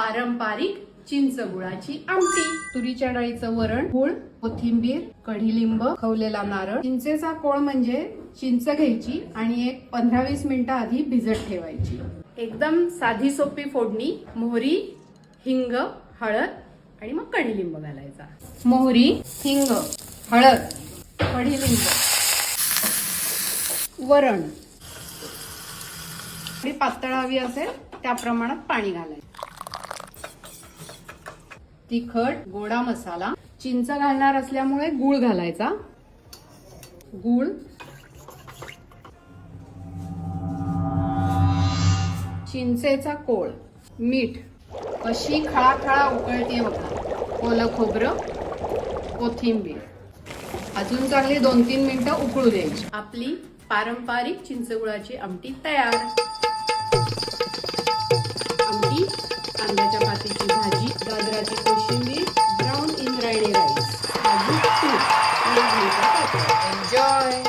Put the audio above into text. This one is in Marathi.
पारंपरिक चिंच गुळाची आमटी. तुरीच्या डाळीचं वरण गुळ कोथिंबीर कढीलिंब खवलेला नारळ. चिंचेचा कोळ म्हणजे चिंच घ्यायची आणि एक पंधरा वीस मिनिटं आधी भिजत ठेवायची. एकदम साधी सोपी फोडणी मोहरी हिंग हळद आणि मग कढीलिंब घालायचा. मोहरी हिंग हळद कढीलिंब. वरण. थोडी पातळ हवी असेल त्या प्रमाणात पाणी घालायचं. तिखट गोडा मसाला. चिंच घालणार असल्यामुळे गुळ घालायचा. गुळ. चिंचेचा कोळ. मीठ. अशी खळाखळा उकळते बघा. ओलं खोबरं कोथिंबीर. अजून चांगली दोन तीन मिनिटं उकळू द्यायची. आपली पारंपरिक चिंचगुळाची आमटी तयार. कांद्याच्या पातीची भाजी गाजराची कोशिंबीर ब्राऊन इंद्रायणी राईस भाजी एन्जॉय